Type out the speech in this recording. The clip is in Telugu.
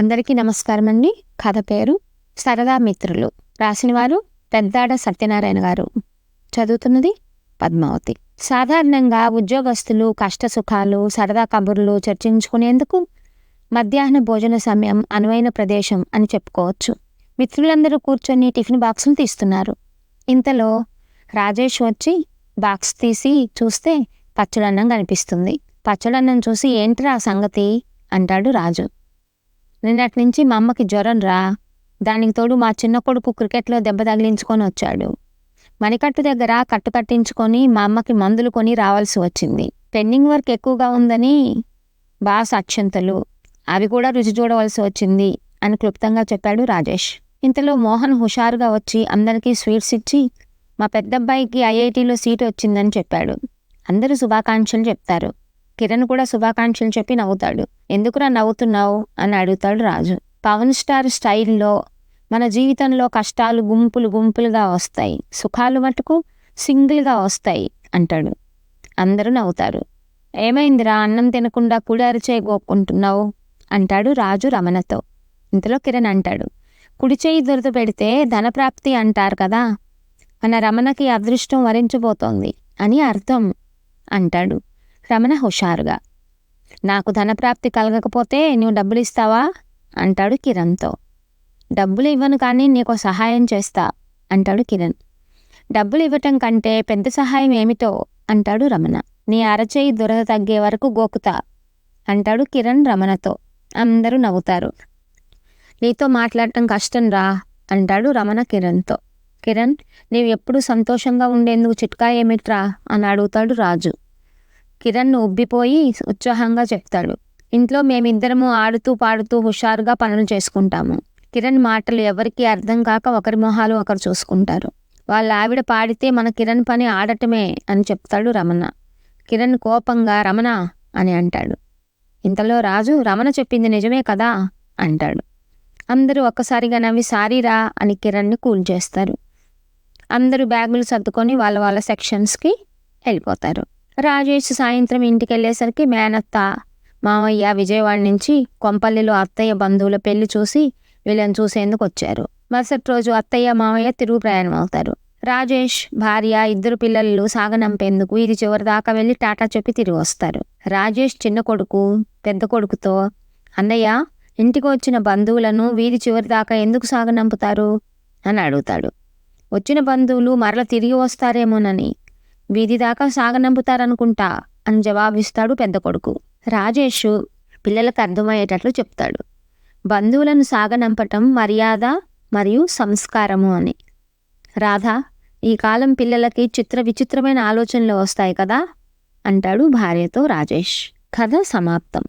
అందరికీ నమస్కారం అండి కథ పేరు సరదా మిత్రులు. రాసినవారు పెద్దాడ సత్యనారాయణ గారు. చదువుతున్నది పద్మావతి. సాధారణంగా ఉద్యోగస్తులు కష్ట సుఖాలు సరదా కబుర్లు చర్చించుకునేందుకు మధ్యాహ్న భోజన సమయం అనువైన ప్రదేశం అని చెప్పుకోవచ్చు. మిత్రులందరూ కూర్చొని టిఫిన్ బాక్సులు తీస్తున్నారు. ఇంతలో రాజేష్ వచ్చి బాక్స్ తీసి చూస్తే పచ్చడన్నం కనిపిస్తుంది. పచ్చడన్నం చూసి ఏంట్రా ఆ సంగతి? అంటాడు రాజు. నిన్నటి నుంచి మా అమ్మకి జ్వరం రా. దానికి తోడు మా చిన్న కొడుకు క్రికెట్లో దెబ్బ తగిలించుకొని వచ్చాడు. మణికట్టు దగ్గర కట్టు కట్టించుకొని మా అమ్మకి మందులు కొని రావాల్సి వచ్చింది. పెండింగ్ వర్క్ ఎక్కువగా ఉందని బాస్ అక్షంతలు అవి కూడా రుచి చూడవలసి వచ్చింది అని క్లుప్తంగా చెప్పాడు రాజేష్. ఇంతలో మోహన్ హుషారుగా వచ్చి అందరికీ స్వీట్స్ ఇచ్చి మా పెద్దబ్బాయికి ఐఐటీలో సీటు వచ్చిందని చెప్పాడు. అందరూ శుభాకాంక్షలు చెప్తారు. కిరణ్ కూడా శుభాకాంక్షలు చెప్పి నవ్వుతాడు. ఎందుకురా నవ్వుతున్నావు? అని అడుగుతాడు రాజు. పవన్ స్టార్ స్టైల్లో మన జీవితంలో కష్టాలు గుంపులు గుంపులుగా వస్తాయి. సుఖాలు మటుకు సింగిల్గా వస్తాయి అంటాడు. అందరూ నవ్వుతారు. ఏమైందిరా? అన్నం తినకుండా కుడి అరిచేయి గోక్కుంటున్నావు అంటాడు రాజు రమణతో. ఇంతలో కిరణ్ అంటాడు. కుడి చేయి దురద పెడితే ధనప్రాప్తి అంటారు కదా? మన రమణకి అదృష్టం వరించబోతోంది అని అర్థం అంటాడు. రమణ హుషారుగా నాకు ధనప్రాప్తి కలగకపోతే నువ్వు డబ్బులు ఇస్తావా అంటాడు కిరణ్తో. డబ్బులు ఇవ్వను కానీ నీకు సహాయం చేస్తా అంటాడు కిరణ్. డబ్బులు ఇవ్వటం కంటే పెద్ద సహాయం ఏమిటో అంటాడు రమణ. నీ అరచేయి దురద తగ్గే వరకు గోకుతా అంటాడు కిరణ్ రమణతో. అందరూ నవ్వుతారు. నీతో మాట్లాడటం కష్టం రా అంటాడు రమణ కిరణ్తో. కిరణ్ నీవు ఎప్పుడు సంతోషంగా ఉండేందుకు చిట్కా ఏమిట్రా? అని అడుగుతాడు రాజు. కిరణ్ ఉబ్బిపోయి ఉత్సాహంగా చెప్తాడు. ఇంట్లో మేమిద్దరము ఆడుతూ పాడుతూ హుషారుగా పనులు చేసుకుంటాము కిరణ్ మాటలు ఎవరికీ అర్థం కాక ఒకరి మొహాలు ఒకరు చూసుకుంటారు. వాళ్ళ ఆవిడ పాడితే మన కిరణ్ పని ఆడటమే అని చెప్తాడు రమణ. కిరణ్ కోపంగా రమణ అని అంటాడు. ఇంతలో రాజు రమణ చెప్పింది నిజమే కదా అంటాడు. అందరూ ఒక్కసారిగా నవ్వి సారీరా అని కిరణ్ని కూల్ చేస్తారు. అందరూ బ్యాగులు సర్దుకొని వాళ్ళ వాళ్ళ సెక్షన్స్కి వెళ్ళిపోతారు. రాజేష్ సాయంత్రం ఇంటికి వెళ్ళేసరికి మేనత్త మామయ్య విజయవాడ నుంచి కొంపల్లిలో అత్తయ్య బంధువుల పెళ్ళి చూసి వీళ్ళని చూసేందుకు వచ్చారు. మరుసటి రోజు అత్తయ్య మామయ్య తిరుగు ప్రయాణం అవుతారు. రాజేష్ భార్య ఇద్దరు పిల్లలు సాగనంపేందుకు ఇది చివరి దాకా వెళ్ళి టాటా చెప్పి తిరిగి వస్తారు. రాజేష్ చిన్న కొడుకు పెద్ద కొడుకుతో అన్నయ్య ఇంటికి వచ్చిన బంధువులను వీధి చివరి దాకా ఎందుకు సాగనంపుతారు? అని అడుగుతాడు. వచ్చిన బంధువులు మరల తిరిగి వస్తారేమోనని వీధి దాకా సాగనంపుతారనుకుంటా అని జవాబిస్తాడు పెద్ద కొడుకు. రాజేష్ పిల్లలకు అర్థమయ్యేటట్లు చెప్తాడు. బంధువులను సాగనంపటం మర్యాద మరియు సంస్కారము అని. రాధా ఈ కాలం పిల్లలకి చిత్ర విచిత్రమైన ఆలోచనలు వస్తాయి కదా? అంటాడు భార్యతో రాజేష్. కథ సమాప్తం.